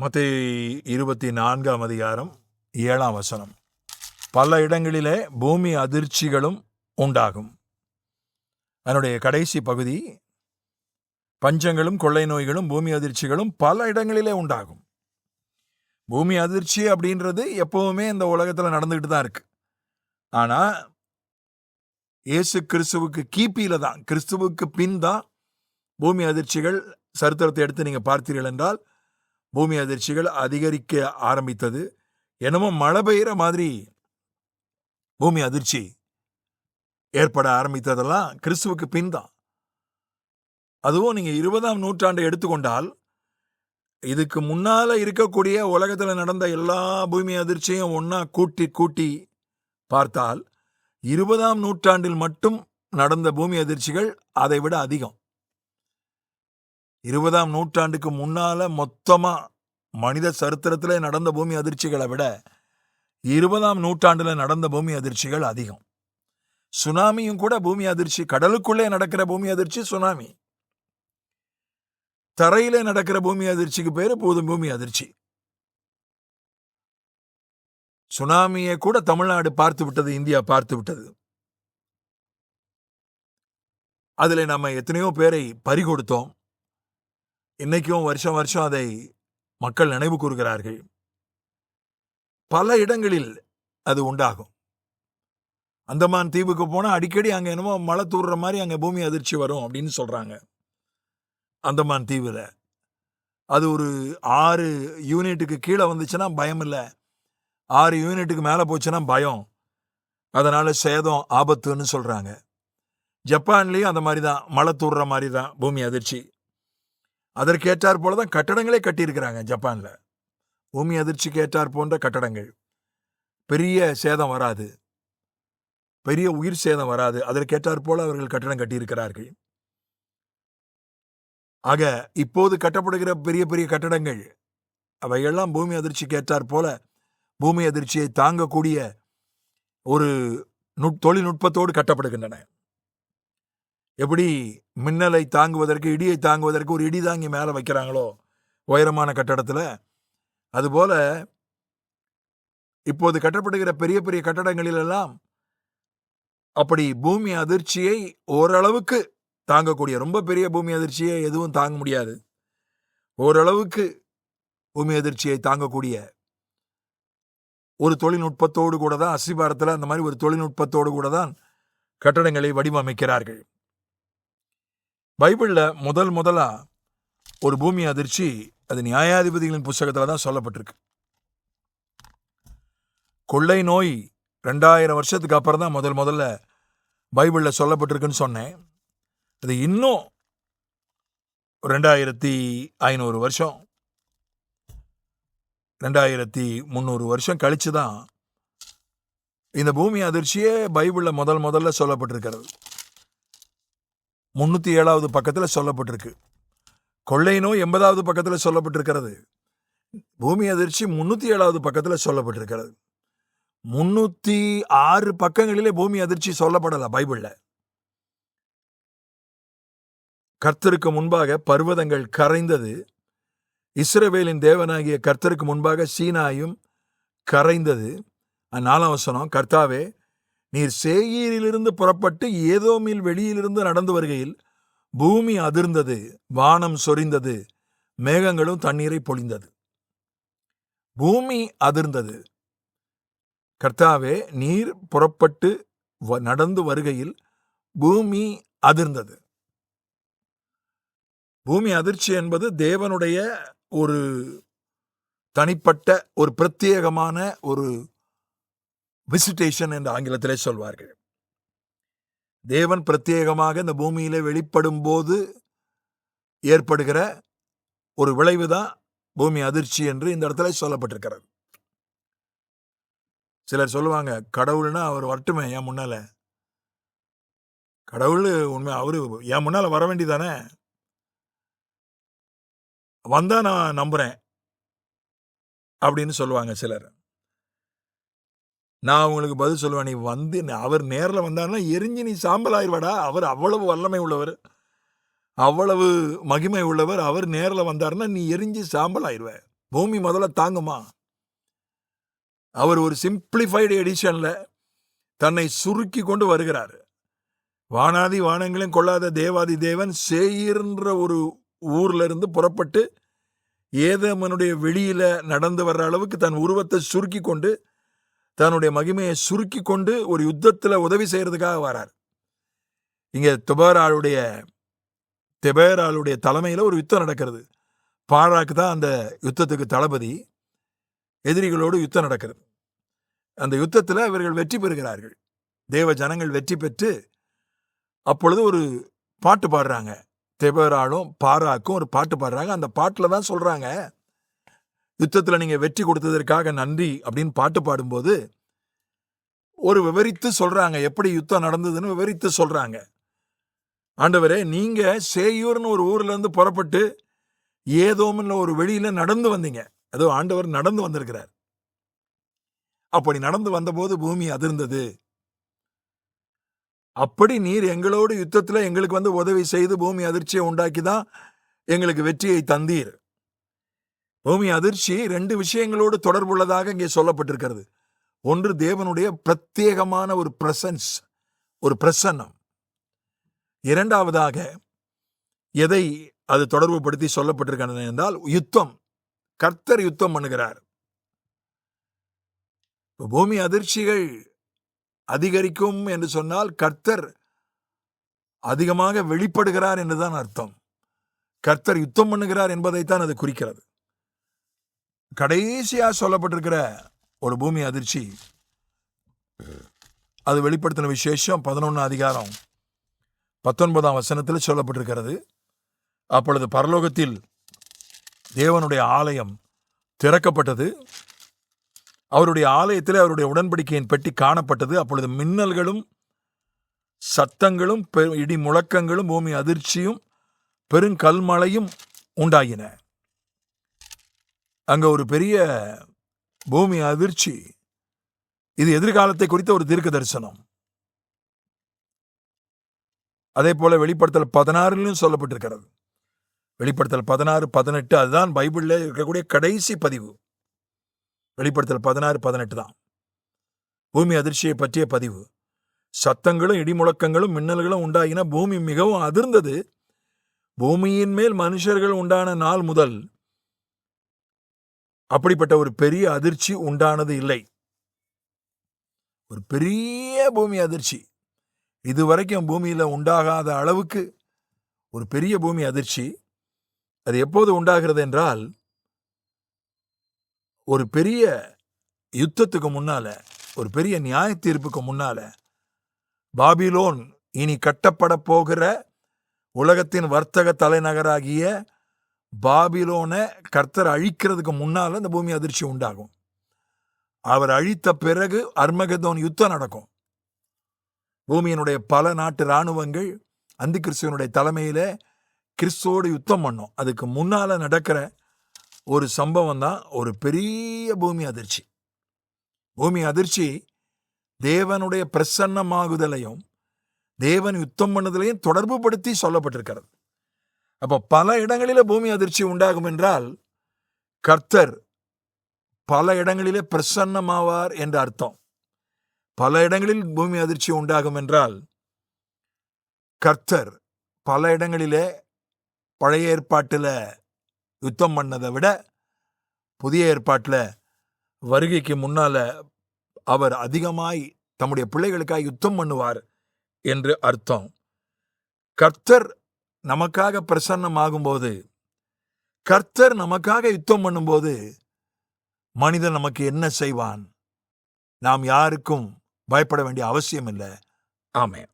மத்தேயு இருபத்தி நான்காம் அதிகாரம் ஏழாம் வசனம். பல இடங்களிலே பூமி அதிர்ச்சிகளும் உண்டாகும். அதனுடைய கடைசி பகுதி பஞ்சங்களும் கொள்ளை நோய்களும் பூமி அதிர்ச்சிகளும் பல இடங்களிலே உண்டாகும். பூமி அதிர்ச்சி அப்படின்றது எப்பவுமே இந்த உலகத்தில் நடந்துக்கிட்டு தான் இருக்கு. ஆனால் இயேசு கிறிஸ்துவுக்கு கீப்பியில் தான் கிறிஸ்துவுக்கு பின் தான் பூமி அதிர்ச்சிகள் சரித்திரத்தை எடுத்து நீங்கள் பார்த்தீர்கள் என்றால் பூமி அதிர்ச்சிகள் அதிகரிக்க ஆரம்பித்தது. என்னமோ மழை பெய்கிற மாதிரி பூமி அதிர்ச்சி ஏற்பட ஆரம்பித்ததெல்லாம் கிறிஸ்துவுக்கு பின் தான். அதுவும் நீங்கள் இருபதாம் நூற்றாண்டை எடுத்துக்கொண்டால் இதுக்கு முன்னால இருக்கக்கூடிய உலகத்தில் நடந்த எல்லா பூமி அதிர்ச்சியும் ஒன்றா கூட்டி கூட்டி பார்த்தால் இருபதாம் நூற்றாண்டில் மட்டும் நடந்த பூமி அதிர்ச்சிகள் அதை விட அதிகம். இருபதாம் நூற்றாண்டுக்கு முன்னால மொத்தமா மனித சரித்திரத்தில் நடந்த பூமி அதிர்ச்சிகளை விட இருபதாம் நூற்றாண்டுல நடந்த பூமி அதிர்ச்சிகள் அதிகம். சுனாமியும் கூட பூமி அதிர்ச்சி கடலுக்குள்ளே நடக்கிற பூமி அதிர்ச்சி சுனாமி. தரையிலே நடக்கிற பூமி அதிர்ச்சிக்கு பேரு போதும் பூமி அதிர்ச்சி. சுனாமியை கூட தமிழ்நாடு பார்த்து விட்டது இந்தியா பார்த்து விட்டது. அதில் நம்ம எத்தனையோ பேரை பறி கொடுத்தோம் இன்னைக்கும் வருஷம் வருஷம் அதை மக்கள் நினைவு கூறுகிறார்கள். பல இடங்களில் அது உண்டாகும். அந்தமான் தீவுக்கு போனால் அடிக்கடி அங்கே என்னமோ மழை தூடுற மாதிரி அங்கே பூமி அதிர்ச்சி வரும் அப்படின்னு சொல்கிறாங்க அந்தமான் தீவில். அது ஒரு ஆறு யூனிட்டுக்கு கீழே வந்துச்சுன்னா பயம் இல்லை. ஆறு யூனிட்டுக்கு மேலே போச்சுன்னா பயம். அதனால் சேதம் ஆபத்துன்னு சொல்கிறாங்க ஜப்பான்லேயும் அந்த மாதிரி தான் மழை தூடுற மாதிரி தான் பூமி அதிர்ச்சி. அதற்கேற்றாற் போல தான் கட்டடங்களே கட்டியிருக்கிறாங்க ஜப்பானில். பூமி அதிர்ச்சிக்கு ஏற்றார் போன்ற கட்டடங்கள். பெரிய சேதம் வராது. பெரிய உயிர் சேதம் வராது. அதற்கேற்றாற் போல அவர்கள் கட்டடம் கட்டியிருக்கிறார்கள். ஆக இப்போது கட்டப்படுகிற பெரிய பெரிய கட்டடங்கள் அவையெல்லாம் பூமி அதிர்ச்சிக்கு ஏற்றாற் போல பூமி அதிர்ச்சியை தாங்கக்கூடிய ஒரு நுட் தொழில்நுட்பத்தோடு கட்டப்படுகின்றன. எப்படி மின்னலை தாங்குவதற்கு இடியை தாங்குவதற்கு ஒரு இடி தாங்கி மேலே வைக்கிறாங்களோ உயரமான கட்டடத்தில். அதுபோல இப்போது கட்டப்படுகிற பெரிய பெரிய கட்டடங்களிலெல்லாம் அப்படி பூமி அதிர்ச்சியை ஓரளவுக்கு தாங்கக்கூடிய ரொம்ப பெரிய பூமி அதிர்ச்சியை எதுவும் தாங்க முடியாது. ஓரளவுக்கு பூமி அதிர்ச்சியை தாங்கக்கூடிய ஒரு தொழில்நுட்பத்தோடு கூட தான் அஸ்திபாரத்தில் அந்த மாதிரி ஒரு தொழில்நுட்பத்தோடு கூட தான் கட்டடங்களை வடிவமைக்கிறார்கள். பைபிளில் முதல் முதலாக ஒரு பூமி அதிர்ச்சி அது நியாயாதிபதிகளின் புஸ்தகத்தில் தான் சொல்லப்பட்டிருக்கு. கொள்ளை நோய் ரெண்டாயிரம் வருஷத்துக்கு அப்புறம் தான் முதல் முதல்ல பைபிளில் சொல்லப்பட்டிருக்குன்னு சொன்னேன். அது இன்னும் ரெண்டாயிரத்தி ஐநூறு வருஷம். ரெண்டாயிரத்தி முந்நூறு வருஷம் கழிச்சு தான் இந்த பூமி அதிர்ச்சியே பைபிளில் முதல் முதல்ல சொல்லப்பட்டிருக்கிறது. முன்னூற்றி ஏழாவது பக்கத்தில் சொல்லப்பட்டிருக்கு. கொள்ளை நோய் எண்பதாவது பக்கத்தில் சொல்லப்பட்டிருக்கிறது. பூமி அதிர்ச்சி முன்னூற்றி ஏழாவது பக்கத்தில் சொல்லப்பட்டிருக்கிறது. முன்னூற்றி ஆறு பக்கங்களிலே பூமி அதிர்ச்சி சொல்லப்படலை பைபிளில். கர்த்தருக்கு முன்பாக பர்வதங்கள் கரைந்தது. இஸ்ரவேலின் தேவனாகிய கர்த்தருக்கு முன்பாக சீனாயும் கரைந்தது. நாலாம் வசனம் கர்த்தாவே நீர் சேயீரிலிருந்து புறப்பட்டு ஏதோமில் வெளியிலிருந்து நடந்து வருகையில் பூமி அதிர்ந்தது வானம் சொரிந்தது மேகங்களும் தண்ணீரை பொழிந்தது. பூமி அதிர்ந்தது. கர்த்தாவே நீர் புறப்பட்டு வ- நடந்து வருகையில் பூமி அதிர்ந்தது. பூமி அதிர்ச்சி என்பது தேவனுடைய ஒரு தனிப்பட்ட ஒரு பிரத்யேகமான ஒரு விசிட்டேஷன் என்று ஆங்கிலத்திலே சொல்வார்கள். தேவன் பிரத்யேகமாக இந்த பூமியிலே வெளிப்படும் போது ஏற்படுகிற ஒரு விளைவு தான் பூமி அதிர்ச்சி என்று இந்த இடத்துல சொல்லப்பட்டிருக்கிறது. சிலர் சொல்லுவாங்க கடவுள்னா அவர் வரட்டுமே என் முன்னால. கடவுள் உண்மை அவரு என் முன்னால வர வேண்டியதானே? வந்தா நான் நம்புறேன். அப்படின்னு சொல்லுவாங்க சிலர். நான் உங்களுக்கு பதில் சொல்லுவேன். நீ வந்து அவர் நேரில் வந்தாருன்னா எரிஞ்சு நீ சாம்பல் ஆயிடுவாடா அவர் அவ்வளவு வல்லமை உள்ளவர். அவ்வளவு மகிமை உள்ளவர். அவர் நேரில் வந்தாருன்னா நீ எரிஞ்சு சாம்பல் ஆயிடுவ பூமி முதல்ல தாங்குமா? அவர் ஒரு சிம்பிளிஃபைடு எடிஷனில் தன்னை சுருக்கி கொண்டு வருகிறார். வானாதி வானங்களையும் கொள்ளாத தேவாதி தேவன் சேயிர்ன்ற ஒரு ஊர்ல இருந்து புறப்பட்டு ஏதமனுடைய வெளியில நடந்து வர்ற அளவுக்கு தன் உருவத்தை சுருக்கி கொண்டு தன்னுடைய மகிமையை சுருக்கி கொண்டு ஒரு யுத்தத்தில் உதவி செய்யறதுக்காக வரார். இங்கே துபேராளுடைய தெபேராளுடைய தலைமையில் ஒரு யுத்தம் நடக்கிறது. பாராக்கு தான் அந்த யுத்தத்துக்கு தளபதி. எதிரிகளோடு யுத்தம் நடக்கிறது. அந்த யுத்தத்தில் இவர்கள் வெற்றி பெறுகிறார்கள். தேவ ஜனங்கள் வெற்றி பெற்று அப்பொழுது ஒரு பாட்டு பாடுறாங்க. தெபராலும் பாராக்கும் ஒரு பாட்டு பாடுறாங்க. அந்த பாட்டில் தான் சொல்கிறாங்க யுத்தத்தில் நீங்கள் வெற்றி கொடுத்ததற்காக நன்றி அப்படின்னு பாட்டு பாடும்போது ஒரு விவரித்து சொல்கிறாங்க எப்படி யுத்தம் நடந்ததுன்னு விவரித்து சொல்கிறாங்க ஆண்டவரே நீங்கள் சேயூர்னு ஒரு ஊர்லேருந்து புறப்பட்டு ஏதோமில் ஒரு வெளியில் நடந்து வந்தீங்க. அதோ ஆண்டவர் நடந்து வந்திருக்கிறார். அப்படி நடந்து வந்தபோது பூமி அதிர்ந்தது. அப்படி நீர் எங்களோடு யுத்தத்தில் எங்களுக்கு வந்து உதவி செய்து பூமி அதிர்ச்சியை உண்டாக்கி தான் எங்களுக்கு வெற்றியை தந்தீர். பூமி அதிர்ச்சி ரெண்டு விஷயங்களோடு தொடர்புள்ளதாக இங்கே சொல்லப்பட்டிருக்கிறது. ஒன்று தேவனுடைய பிரத்யேகமான ஒரு பிரசன்ஸ் ஒரு பிரசன்னம். இரண்டாவதாக எதை அது தொடர்பு படுத்தி சொல்லப்பட்டிருக்கிறது என்றால் யுத்தம். கர்த்தர் யுத்தம் பண்ணுகிறார். இப்போ பூமி அதிர்ச்சிகள் அதிகரிக்கும் என்று சொன்னால் கர்த்தர் அதிகமாக வெளிப்படுகிறார் என்றுதான் அர்த்தம். கர்த்தர் யுத்தம் பண்ணுகிறார் என்பதைத்தான் அது குறிக்கிறது. கடைசியாக சொல்லப்பட்டிருக்கிற ஒரு பூமி அதிர்ச்சி. அது வெளிப்படுத்தின விசேஷம் பதினொன்று அதிகாரம் பத்தொன்பதாம் வசனத்தில் சொல்லப்பட்டிருக்கிறது. அப்பொழுது பரலோகத்தில் தேவனுடைய ஆலயம் திறக்கப்பட்டது. அவருடைய ஆலயத்தில் அவருடைய உடன்படிக்கையின் பெட்டி காணப்பட்டது. அப்பொழுது மின்னல்களும் சத்தங்களும் பெரு இடி முழக்கங்களும் பூமி அதிர்ச்சியும் பெருங்கல்மழையும் உண்டாகின அங்கே ஒரு பெரிய பூமி அதிர்ச்சி. இது எதிர்காலத்தை குறித்த ஒரு தீர்க்க தரிசனம். அதே போல வெளிப்படுத்தல் பதினாறுலையும் சொல்லப்பட்டிருக்கிறது. வெளிப்படுத்தல் பதினாறு பதினெட்டு அதுதான் பைபிளில் இருக்கக்கூடிய கடைசி பதிவு. வெளிப்படுத்தல் பதினாறு பதினெட்டு தான். பூமி அதிர்ச்சியை பற்றிய பதிவு. சத்தங்களும் இடிமுழக்கங்களும் மின்னல்களும் உண்டாகின பூமி மிகவும் அதிர்ந்தது. பூமியின் மேல் மனுஷர்கள் உண்டான நாள் முதல் அப்படிப்பட்ட ஒரு பெரிய அதிர்ச்சி உண்டானது இல்லை. ஒரு பெரிய பூமி அதிர்ச்சி. இதுவரைக்கும் பூமியில உண்டாகாத அளவுக்கு ஒரு பெரிய பூமி அதிர்ச்சி. அது எப்போது உண்டாகிறது என்றால் ஒரு பெரிய யுத்தத்துக்கு முன்னால ஒரு பெரிய நியாய தீர்ப்புக்கு முன்னால பாபிலோன் இனி கட்டப்பட போகிற உலகத்தின் வர்த்தக தலைநகராகிய பாபிலோனை கர்த்தர் அழிக்கிறதுக்கு முன்னால் இந்த பூமி அதிர்ச்சி உண்டாகும். அவர் அழித்த பிறகு அர்மகதோன் யுத்தம் நடக்கும். பூமியினுடைய பல நாட்டு இராணுவங்கள் அந்தி கிறிஸ்துவனுடைய தலைமையில் கிறிஸ்துவோடு யுத்தம் பண்ணும். அதுக்கு முன்னால் நடக்கிற ஒரு சம்பவம் தான் ஒரு பெரிய பூமி அதிர்ச்சி. பூமி அதிர்ச்சி தேவனுடைய பிரசன்னமாகுதலையும் தேவன் யுத்தம் பண்ணதுலையும் தொடர்பு படுத்தி சொல்லப்பட்டிருக்கிறது. அப்போ பல இடங்களில பூமி அதிர்ச்சி உண்டாகும் என்றால் கர்த்தர் பல இடங்களிலே பிரசன்னமாவார் என்ற அர்த்தம். பல இடங்களில் பூமி அதிர்ச்சி உண்டாகும் என்றால் கர்த்தர் பல இடங்களிலே பழைய ஏற்பாட்டில் யுத்தம் பண்ணதை விட புதிய ஏற்பாட்டில் வருகைக்கு முன்னால அவர் அதிகமாய் தம்முடைய பிள்ளைகளுக்காக யுத்தம் பண்ணுவார் என்று அர்த்தம். கர்த்தர் நமக்காக பிரசன்னமாகும்போது கர்த்தர் நமக்காக யுத்தம் பண்ணும்போது மனிதன் நமக்கு என்ன செய்வான்? நாம் யாருக்கும் பயப்பட வேண்டிய அவசியம் இல்லை ஆமென்.